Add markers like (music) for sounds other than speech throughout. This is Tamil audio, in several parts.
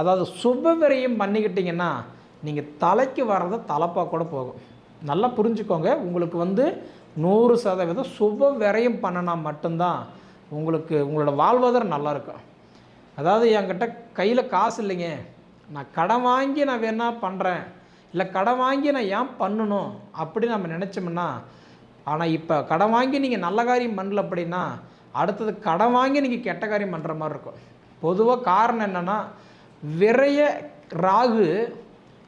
அதாவது சுப பண்ணிக்கிட்டிங்கன்னா நீங்கள் தலைக்கு வர்றத தலைப்பாக கூட போகும். நல்லா புரிஞ்சுக்கோங்க. உங்களுக்கு வந்து நூறு சதவீதம் சுப விரயம் பண்ணினா மட்டும்தான் உங்களுக்கு உங்களோட வாழ்வாதாரம் நல்லாயிருக்கும் அதாவது என்கிட்ட கையில் காசு இல்லைங்க. நான் கடன் வாங்கி நான் வேணா பண்ணுறேன் இல்லை கடன் வாங்கி நான் ஏன் பண்ணணும் அப்படி நம்ம நினச்சோம்னா ஆனால் இப்போ கடன் வாங்கி நீங்கள் நல்ல காரியம் பண்ணல அப்படின்னா அடுத்தது கடன் வாங்கி நீங்கள் கெட்ட காரியம் பண்ணுற மாதிரி இருக்கும். பொதுவாக காரணம் என்னென்னா விரைய ராகு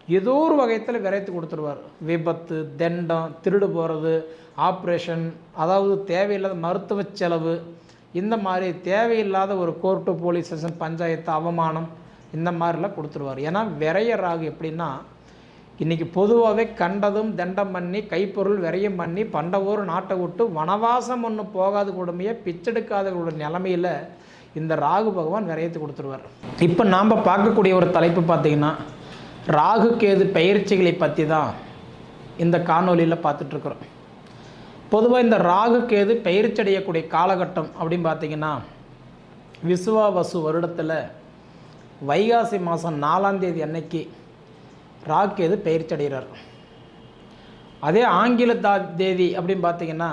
ஏதோ ஒரு வகையத்தில் விரைத்து கொடுத்துருவார். விபத்து தண்டம் திருடு போகிறது ஆப்ரேஷன் அதாவது தேவையில்லாத மருத்துவ செலவு இந்த மாதிரி தேவையில்லாத ஒரு கோர்ட்டு போலீஸ் ஸ்டேஷன் பஞ்சாயத்து அவமானம் இந்த மாதிரிலாம் கொடுத்துருவார். ஏன்னா விரைய ராகு எப்படின்னா இன்றைக்கி பொதுவாகவே கண்டதும் தண்டம் பண்ணி கைப்பொருள் விரையும் பண்ணி பண்டவோர் நாட்டை விட்டு வனவாசம் ஒன்று போகாத கொடுமையை பிச்செடுக்காதவர்களோட நிலமையில் இந்த ராகு பகவான் விரயத்தை கொடுத்துருவார். இப்போ நாம் பார்க்கக்கூடிய ஒரு தலைப்பு பார்த்திங்கன்னா ராகு கேது பயிற்சிகளை பற்றி தான் இந்த காணொலியில் பார்த்துட்ருக்குறோம். பொதுவாக இந்த ராகு கேது பயிற்சி அடையக்கூடிய காலகட்டம் அப்படின்னு பார்த்தீங்கன்னா விசுவாவசு வருடத்தில் வைகாசி மாதம் நாலாந்தேதி அன்னைக்கு ராகு கேது பயிற்சி அடைகிறார் அதே ஆங்கில தா தேதி அப்படின்னு பார்த்தீங்கன்னா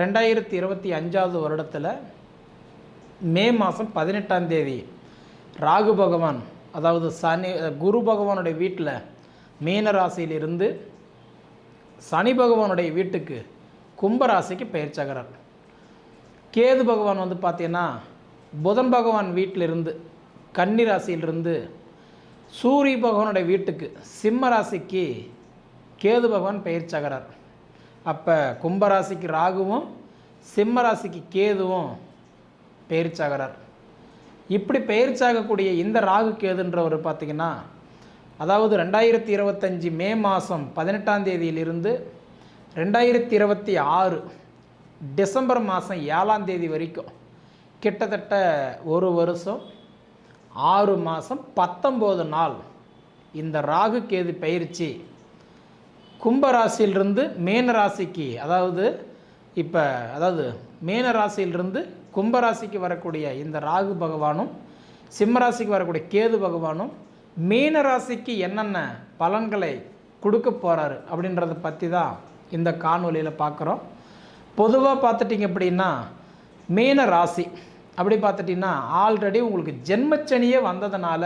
ரெண்டாயிரத்தி இருபத்தி அஞ்சாவது வருடத்தில் மே மாதம் பதினெட்டாம் தேதி ராகு பகவான் அதாவது சனி குரு பகவானுடைய வீட்டில் மீன ராசியிலிருந்து சனி பகவானுடைய வீட்டுக்கு கும்பராசிக்கு பயிற்சியாகிறார் கேது பகவான் வந்து பார்த்தீங்கன்னா புதன் பகவான் வீட்டிலிருந்து கன்னி ராசியிலிருந்து சூரிய பகவானுடைய வீட்டுக்கு சிம்ம ராசிக்கு கேது பகவான் பயிற்சியாகிறார் அப்போ கும்பராசிக்கு ராகுவும் சிம்ம ராசிக்கு கேதுவும் பயிற்சியாகிறார் இப்படி பயிற்சியாகக்கூடிய இந்த ராகு கேதுன்றவர் பார்த்திங்கன்னா அதாவது ரெண்டாயிரத்தி இருபத்தஞ்சி மே மாதம் பதினெட்டாம் தேதியிலிருந்து ரெண்டாயிரத்தி இருபத்தி ஆறு டிசம்பர் மாதம் ஏழாம் தேதி வரைக்கும் கிட்டத்தட்ட ஒரு வருஷம் ஆறு மாதம் பத்தொம்போது நாள் இந்த ராகு கேது பயிற்சி. கும்பராசியிலிருந்து மேன ராசிக்கு அதாவது இப்போ அதாவது மேன ராசியிலிருந்து கும்பராசிக்கு வரக்கூடிய இந்த ராகு பகவானும் சிம்மராசிக்கு வரக்கூடிய கேது பகவானும் மீன ராசிக்கு என்னென்ன பலன்களை கொடுக்க போகிறாரு அப்படின்றத பற்றி தான் இந்த காணொலியில் பார்க்குறோம் பொதுவாக பார்த்துட்டிங்க அப்படின்னா மீன ராசி அப்படி பார்த்துட்டிங்கன்னா ஆல்ரெடி உங்களுக்கு ஜென்மச்சனியே வந்ததுனால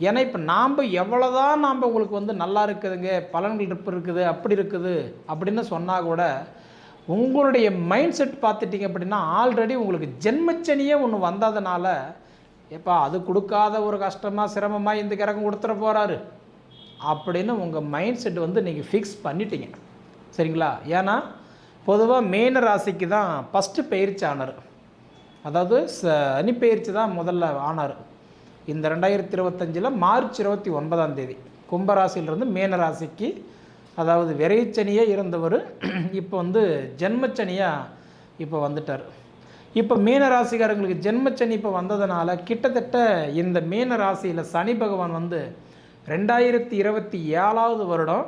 ஏன்னா இப்போ நாம் எவ்வளோதான் நாம் உங்களுக்கு வந்து நல்லா இருக்குதுங்க பலன்கள் இருப்பு இருக்குது அப்படி இருக்குது அப்படின்னு சொன்னால் கூட உங்களுடைய மைண்ட் செட் பார்த்துட்டிங்க அப்படின்னா ஆல்ரெடி உங்களுக்கு ஜென்மச்சனியே ஒன்று வந்ததுனால எப்பா அது கொடுக்காத ஒரு கஷ்டமாக சிரமமாக இந்த கிரகம் கொடுத்துட போகிறாரு அப்படின்னு உங்கள் மைண்ட் செட் வந்து நீங்கள் ஃபிக்ஸ் பண்ணிட்டீங்க. சரிங்களா? ஏன்னா பொதுவாக மேன ராசிக்கு தான் ஃபஸ்ட்டு பயிற்சி ஆனார். அதாவது சனி பயிற்சி தான் முதல்ல ஆனார். இந்த ரெண்டாயிரத்தி இருபத்தஞ்சில் மார்ச் இருபத்தி ஒன்பதாம் தேதி கும்பராசிலிருந்து மீன ராசிக்கு அதாவது விரைச்சனியே இருந்தவர் (clears throat) இப்போ வந்து ஜென்மச்சனியாக இப்போ வந்துட்டார். இப்போ மீன ராசிக்காரங்களுக்கு ஜென்மச்சனி இப்போ வந்ததுனால கிட்டத்தட்ட இந்த மீன ராசியில் சனி பகவான் வந்து ரெண்டாயிரத்தி இருபத்தி ஏழாவது வருடம்.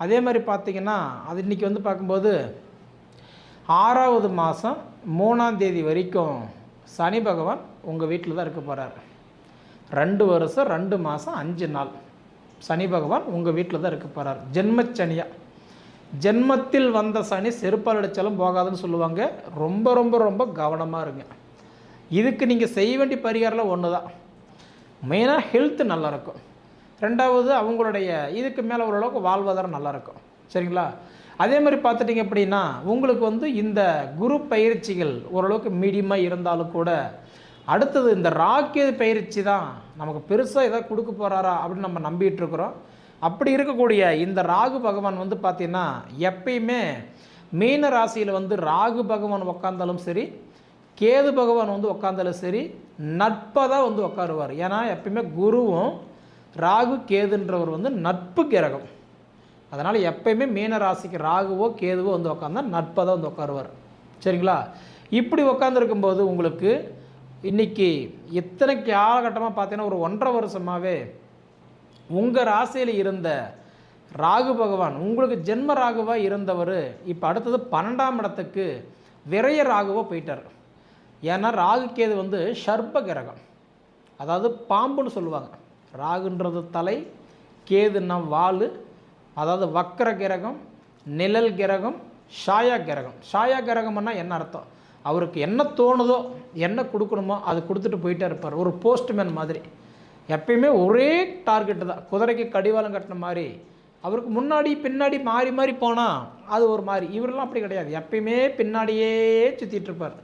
அதே மாதிரி பார்த்திங்கன்னா அது இன்றைக்கி வந்து பார்க்கும்போது ஆறாவது மாதம் மூணாம் தேதி வரைக்கும் சனி பகவான் உங்கள் வீட்டில் தான் இருக்க போகிறார் ரெண்டு வருஷம் ரெண்டு மாதம் அஞ்சு நாள். சனி பகவான் உங்கள் வீட்டில் தான் இருக்க போகிறார் ஜென்மச்சனியாக ஜென்மத்தில் வந்த சனி செருப்பால் அடித்தாலும் போகாதுன்னு சொல்லுவாங்க. ரொம்ப ரொம்ப ரொம்ப கவனமாக இருங்க. இதுக்கு நீங்கள் செய்ய வேண்டிய பரிகாரில் ஒன்று தான் மெயினாக ஹெல்த்து நல்லா இருக்கும். ரெண்டாவது அவங்களுடைய இதுக்கு மேலே ஓரளவுக்கு வாழ்வாதாரம் நல்லாயிருக்கும் சரிங்களா? அதே மாதிரி பார்த்துட்டிங்க அப்படின்னா உங்களுக்கு வந்து இந்த குரு பயிற்சிகள் ஓரளவுக்கு மீடியமாக இருந்தாலும் கூட அடுத்தது இந்த ராக்கெது பயிற்சி தான் நமக்கு பெருசாக எதாவது கொடுக்க போகிறாரா அப்படின்னு நம்ம நம்பிட்டு இருக்கிறோம். அப்படி இருக்கக்கூடிய இந்த ராகு பகவான் வந்து பார்த்திங்கன்னா எப்பயுமே மீன ராசியில் வந்து ராகு பகவான் உக்காந்தாலும் சரி கேது பகவான் வந்து உக்காந்தாலும் சரி நட்பாக தான் வந்து உட்காருவார் ஏன்னா எப்பயுமே குருவும் ராகு கேதுன்றவர் வந்து நட்பு கிரகம். அதனால் எப்பயுமே மீன ராசிக்கு ராகுவோ கேதுவோ வந்து உட்காந்தா நட்பாக தான் வந்து உட்காருவார் சரிங்களா? இப்படி உட்காந்துருக்கும்போது உங்களுக்கு இன்றைக்கி இத்தனை காலகட்டமாக பார்த்தீங்கன்னா ஒரு ஒன்றரை வருஷமாகவே உங்கள் ராசியில் இருந்த ராகு பகவான் உங்களுக்கு ஜென்ம ராகுவாக இருந்தவர் இப்போ அடுத்தது பன்னெண்டாம் இடத்துக்கு விரைய ராகுவாக போயிட்டார். ஏன்னா ராகு கேது வந்து ஷர்ப கிரகம். அதாவது பாம்புன்னு சொல்லுவாங்க. ராகுன்றது தலை கேதுன்னா வால் அதாவது வக்கர கிரகம் நிழல் கிரகம் ஷாயா கிரகம். ஷாயா கிரகம்னா என்ன அர்த்தம்? அவருக்கு என்ன தோணுதோ என்ன கொடுக்கணுமோ அது கொடுத்துட்டு போயிட்டே இருப்பார். ஒரு போஸ்ட்மேன் மாதிரி. எப்பயுமே ஒரே டார்கெட்டு தான். குதிரைக்கு கடிவாளம் கட்டின மாதிரி. அவருக்கு முன்னாடி பின்னாடி மாறி மாறி போனால் அது ஒரு மாதிரி. இவரெல்லாம் அப்படி கிடையாது. எப்பயுமே பின்னாடியே சுற்றிட்டு இருப்பார்.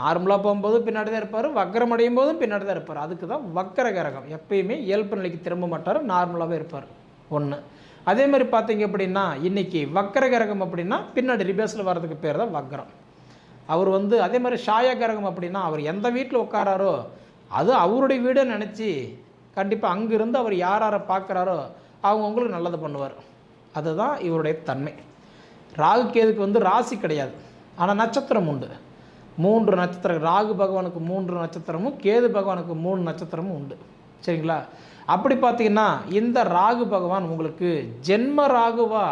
நார்மலாக போகும்போது பின்னாடி தான் இருப்பார். வக்கரம் அடையும் போதும் பின்னாடி தான் இருப்பார். அதுக்கு தான் வக்கர கிரகம். எப்பயுமே இயல்பு நிலைக்கு திரும்ப மாட்டார். நார்மலாகவே இருப்பார். ஒன்று அதே மாதிரி பார்த்தீங்க அப்படின்னா இன்றைக்கி வக்கர கிரகம் அப்படின்னா பின்னாடி ரிபேஸில் வர்றதுக்கு பேர் தான் வக்கரம். அவர் வந்து அதே மாதிரி ஷாயா கிரகம் அப்படின்னா அவர் எந்த வீட்டில் உட்காராரோ அது அவருடைய வீடுன்னு நினச்சி கண்டிப்பாக அங்கிருந்து அவர் யார் யாரை பார்க்குறாரோ அவங்க உங்களுக்கு நல்லது பண்ணுவார். அதுதான் இவருடைய தன்மை. ராகு கேதுக்கு வந்து ராசி கிடையாது. ஆனால் நட்சத்திரம் உண்டு. மூன்று நட்சத்திரம் ராகு பகவானுக்கு மூன்று நட்சத்திரமும் கேது பகவானுக்கு மூணு நட்சத்திரமும் உண்டு. சரிங்களா? அப்படி பார்த்தீங்கன்னா இந்த ராகு பகவான் உங்களுக்கு ஜென்ம ராகுவா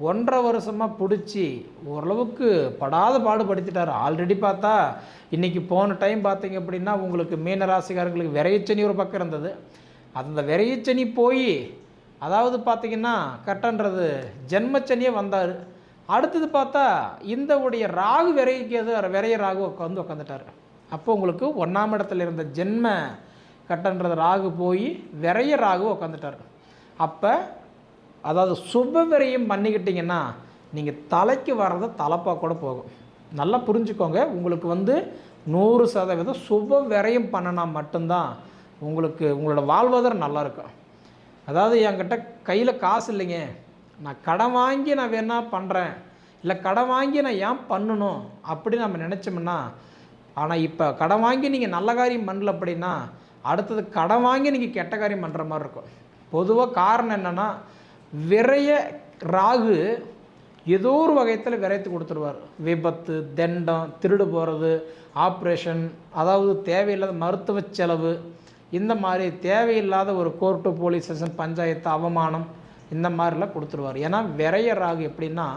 ஒன்றரை வருஷமாக பிடிச்சி ஓரளவுக்கு படாத பாடுபடுத்திட்டார் ஆல்ரெடி பார்த்தா இன்றைக்கி போன டைம் பார்த்தீங்க அப்படின்னா உங்களுக்கு மீன ராசிக்காரங்களுக்கு விரையச்சனி ஒரு பக்கம் இருந்தது. அந்த விரையச்சனி போய் அதாவது பார்த்தீங்கன்னா கட்டன்றது ஜென்மச்சனியே வந்தார். அடுத்தது பார்த்தா இந்த உடைய ராகு விரைக்கு விரைய ராகு உட்காந்து உட்காந்துட்டார் அப்போ உங்களுக்கு ஒன்றாம் இடத்துல இருந்த ஜென்ம கட்டன்றது ராகு போய் விரைய ராகு உட்காந்துட்டார் அப்போ அதாவது சுப விரையும் பண்ணிக்கிட்டிங்கன்னா நீங்கள் தலைக்கு வர்றது தலைப்பாக கூட போகும். நல்லா புரிஞ்சுக்கோங்க. உங்களுக்கு வந்து நூறு சதவீதம் சுப விரையும் பண்ணினா மட்டும்தான் உங்களுக்கு உங்களோட வாழ்வாதாரம் நல்லாயிருக்கும் அதாவது என்கிட்ட கையில் காசு இல்லைங்க. நான் கடன் வாங்கி நான் வேணா பண்ணுறேன் இல்லை கடன் வாங்கி நான் ஏன் பண்ணணும்? அப்படி நம்ம நினச்சோம்னா ஆனால் இப்போ கடன் வாங்கி நீங்கள் நல்ல காரியம் பண்ணல அப்படின்னா அடுத்தது கடன் வாங்கி நீங்கள் கெட்ட காரியம் பண்ணுற மாதிரி இருக்கும். பொதுவாக காரணம் என்னென்னா விரைய ராகு ஏதோ ஒரு வகையத்தில் விரைத்து கொடுத்துருவார். விபத்து தண்டம் திருடு போகிறது ஆப்ரேஷன் அதாவது தேவையில்லாத மருத்துவ செலவு இந்த மாதிரி தேவையில்லாத ஒரு கோர்ட்டு போலீஸ் ஸ்டேஷன் பஞ்சாயத்து அவமானம் இந்த மாதிரிலாம் கொடுத்துருவார். ஏன்னா விரைய ராகு எப்படின்னா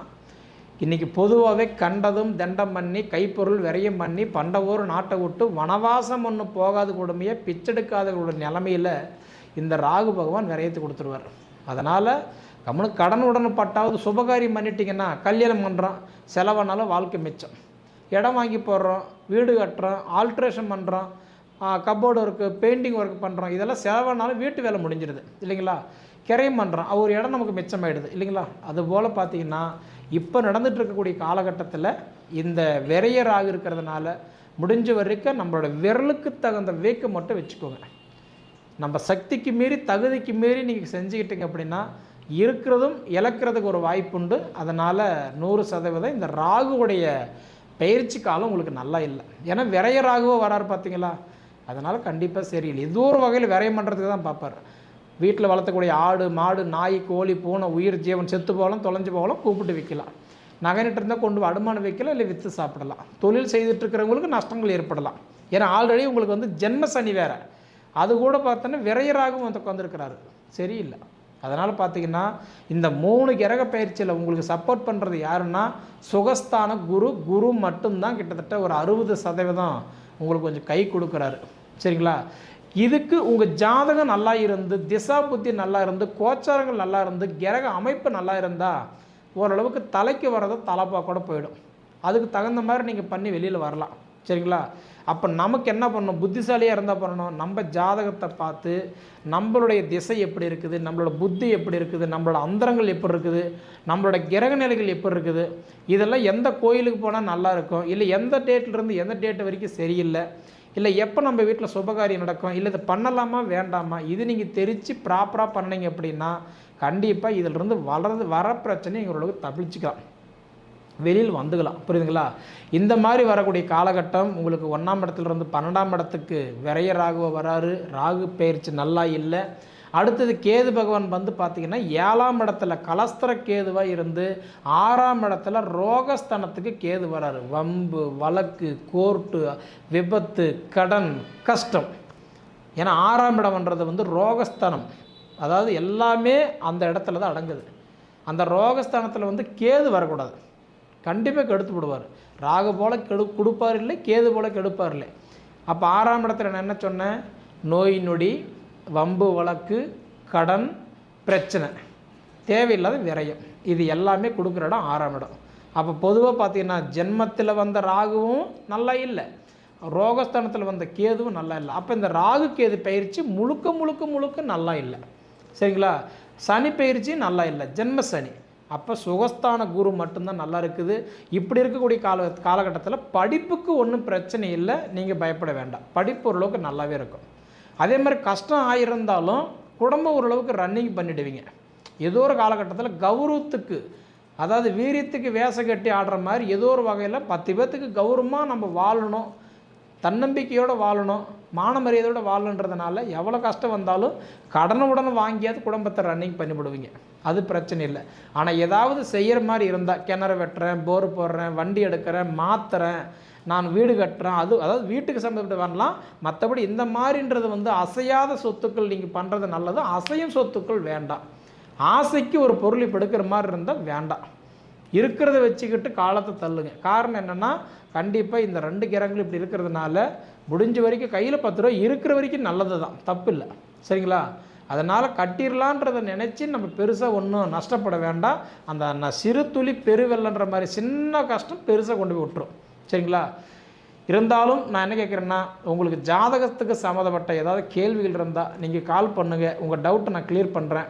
இன்றைக்கி பொதுவாகவே கண்டதும் தண்டம் பண்ணி கைப்பொருள் விரையும் பண்ணி பண்டவோர் நாட்டை விட்டு வனவாசம் ஒன்று போகாத கொடுமையை பிச்செடுக்காதவர்களோட நிலமையில் இந்த ராகு பகவான் விரையத்து கொடுத்துருவார். அதனால் கம்முனு கடன் உடனே பட்டாவது சுபகாரியம் பண்ணிட்டீங்கன்னா கல்யாணம் பண்ணுறோம் செலவானாலும் வாழ்க்கை மிச்சம். இடம் வாங்கி போடுறோம் வீடு கட்டுறோம் ஆல்ட்ரேஷன் பண்ணுறோம் கப்போர்டு ஒர்க்கு பெயிண்டிங் ஒர்க் பண்ணுறோம் இதெல்லாம் செலவானாலும் வீட்டு வேலை முடிஞ்சிடுது இல்லைங்களா? கிரையும் பண்ணுறோம் ஒரு இடம் நமக்கு மிச்சமாயிடுது இல்லைங்களா? அதுபோல் பார்த்தீங்கன்னா இப்போ நடந்துட்டு இருக்கக்கூடிய காலகட்டத்தில் இந்த விரையராக இருக்கிறதுனால முடிஞ்ச வரைக்கும் நம்மளோட விரலுக்கு தகுந்த வேக்கை மட்டும் வச்சுக்கோங்க. நம்ம சக்திக்கு மீறி தகுதிக்கு மீறி நீங்கள் செஞ்சுக்கிட்டீங்க அப்படின்னா இருக்கிறதும் இழக்கிறதுக்கு ஒரு வாய்ப்புண்டு அதனால் நூறு சதவீதம் இந்த ராகுவுடைய பயிற்சி காலம் உங்களுக்கு நல்லா இல்லை. ஏன்னா விரைய ராகுவோ வராரு பார்த்தீங்களா அதனால் கண்டிப்பாக சரியில்லை. ஏதோ ஒரு வகையில் விரயம் பண்ணுறதுக்கு தான் பார்ப்பார் வீட்டில் வளர்த்தக்கூடிய ஆடு மாடு நாய் கோழி பூனை உயிர் ஜீவன் செத்து போகலாம் தொலைஞ்சு போகலாம் கூப்பிட்டு விற்கலாம். நகைனிட்டு இருந்தால் கொண்டு அடமானம் வைக்கலாம் இல்லை விற்று சாப்பிடலாம். தொழில் செய்துட்டு இருக்கிறவங்களுக்கு நஷ்டங்கள் ஏற்படலாம். ஏன்னா ஆல்ரெடி உங்களுக்கு வந்து ஜென்ம சனி வேறு. அது கூட பார்த்தோன்னா விரையராகவும் வந்து உட்காந்துருக்கிறாரு சரியில்லை. அதனால் பார்த்தீங்கன்னா இந்த மூணு கிரக பயிற்சியில் உங்களுக்கு சப்போர்ட் பண்ணுறது யாருன்னா சுகஸ்தான குரு குரு மட்டும்தான் கிட்டத்தட்ட ஒரு அறுபது சதவீதம் உங்களுக்கு கொஞ்சம் கை கொடுக்குறாரு. சரிங்களா? இதுக்கு உங்கள் ஜாதகம் நல்லா இருந்து திசா புத்தி நல்லா இருந்து கோச்சாரங்கள் நல்லா இருந்து கிரக அமைப்பு நல்லா இருந்தால் ஓரளவுக்கு தலைக்கு வர்றது தலைப்பாக கூட போயிடும். அதுக்கு தகுந்த மாதிரி நீங்கள் பண்ணி வெளியில் வரலாம். சரிங்களா? அப்போ நமக்கு என்ன பண்ணணும்? புத்திசாலியாக இருந்தால் பண்ணணும். நம்ம ஜாதகத்தை பார்த்து நம்மளுடைய திசை எப்படி இருக்குது? நம்மளோட புத்தி எப்படி இருக்குது? நம்மளோட அந்தரங்கள் எப்படி இருக்குது? நம்மளோட கிரக நிலைகள் எப்படி இருக்குது? இதெல்லாம் எந்த கோயிலுக்கு போனால் நல்லா இருக்கும்? இல்லை எந்த டேட்லேருந்து எந்த டேட் வரைக்கும் சரியில்லை? இல்லை எப்போ நம்ம வீட்டில் சுபகாரியம் நடக்கும்? இல்லை இதை பண்ணலாமா வேண்டாமா? இது நீங்கள் தெரித்து ப்ராப்பராக பண்ணீங்க அப்படின்னா கண்டிப்பாக இதிலிருந்து வளர்ந்து வர பிரச்சனை எங்களோட தப்பிச்சுக்கலாம் வெளியில் வந்துக்கலாம். புரியுதுங்களா? இந்த மாதிரி வரக்கூடிய காலகட்டம் உங்களுக்கு ஒன்றாம் இடத்துலேருந்து பன்னெண்டாம் இடத்துக்கு விரைய ராகுவ வராரு. ராகு பயிற்சி நல்லா இல்லை. அடுத்தது கேது பகவான் வந்து பார்த்திங்கன்னா ஏழாம் இடத்துல கலஸ்தர கேதுவாக இருந்து ஆறாம் இடத்துல ரோகஸ்தானத்துக்கு கேது வராரு. வம்பு வழக்கு கோர்ட்டு விபத்து கடன் கஷ்டம். ஏன்னா ஆறாம் இடம்ன்றது வந்து ரோகஸ்தனம். அதாவது எல்லாமே அந்த இடத்துல தான் அடங்குது. அந்த ரோகஸ்தானத்தில் வந்து கேது வரக்கூடாது. கண்டிப்பாக கெடுத்து விடுவார் ராகு போல் கெடு கொடுப்பார் இல்லை கேது போல் கெடுப்பார் இல்லை அப்போ ஆறாம் இடத்துல நான் என்ன சொன்னேன்? நோய் நொடி வம்பு வழக்கு கடன் பிரச்சனை. தேவையில்லாத விரயம். இது எல்லாமே கொடுக்குற இடம் ஆறாம் இடம். அப்போ பொதுவாக பார்த்தீங்கன்னா ஜென்மத்தில் வந்த ராகுவும் நல்லா இல்லை. ரோகஸ்தானத்தில் வந்த கேதுவும் நல்லா இல்லை. அப்போ இந்த ராகு கேது பயிற்சி முழுக்க முழுக்க முழுக்க நல்லா இல்லை. சரிங்களா? சனி பயிற்சி நல்லா இல்லை. ஜென்ம சனி. அப்போ சுகஸ்தான குரு மட்டும்தான் நல்லா இருக்குது. இப்படி இருக்கக்கூடிய கால காலகட்டத்தில் படிப்புக்கு ஒன்றும் பிரச்சனை இல்லை நீங்கள் பயப்பட வேண்டாம். படிப்பு ஓரளவுக்கு நல்லாவே இருக்கும். அதே மாதிரி கஷ்டம் ஆயிருந்தாலும் குடும்பம் ஓரளவுக்கு ரன்னிங் பண்ணிடுவீங்க. ஏதோ ஒரு காலகட்டத்தில் கௌரவத்துக்கு அதாவது வீரியத்துக்கு வேஷம் கட்டி ஆடுற மாதிரி ஏதோ ஒரு வகையில் பத்து பேர்த்துக்கு கௌரவமாக நம்ம வாழணும். தன்னம்பிக்கையோடு வாழணும். மான மரியாதையோடு வாழணுன்றதுனால எவ்வளோ கஷ்டம் வந்தாலும் கடனை உடனே வாங்கியாவது குடும்பத்தை ரன்னிங் பண்ணிவிடுவீங்க. அது பிரச்சனை இல்லை. ஆனால் ஏதாவது செய்கிற மாதிரி இருந்தால் கிணறு வெட்டுறேன் போர் போடுறேன் வண்டி எடுக்கிறேன் மாத்துறேன் நான் வீடு கட்டுறேன் அது அதாவது வீட்டுக்கு சம்மந்தப்பட்டு வரலாம் மற்றபடி இந்த மாதிரின்றது வந்து அசையாத சொத்துக்கள் நீங்கள் பண்ணுறது நல்லது அசையும் சொத்துக்கள் வேண்டாம். ஆசைக்கு ஒரு பொருள் இப்போ எடுக்கிற மாதிரி இருந்தால் வேண்டாம். இருக்கிறத வச்சுக்கிட்டு காலத்தை தள்ளுங்க. காரணம் என்னென்னா கண்டிப்பாக இந்த ரெண்டு கிரகங்கள் இப்படி இருக்கிறதுனால முடிஞ்ச வரைக்கும் கையில் பத்து ரூபா இருக்கிற வரைக்கும் நல்லது தான் தப்பு இல்லை. சரிங்களா? அதனால் கட்டிடலான்றதை நினச்சி நம்ம பெருசாக ஒன்றும் நஷ்டப்பட வேண்டாம். அந்த நான் சிறு துளி பெருவெல்லன்ற மாதிரி சின்ன கஷ்டம் பெருசாக கொண்டு போய் விட்டுரும். சரிங்களா? இருந்தாலும் நான் என்ன கேட்குறேன்னா உங்களுக்கு ஜாதகத்துக்கு சம்மந்தப்பட்ட ஏதாவது கேள்விகள் இருந்தால் நீங்கள் கால் பண்ணுங்கள் உங்கள் டவுட்டை நான் கிளியர் பண்ணுறேன்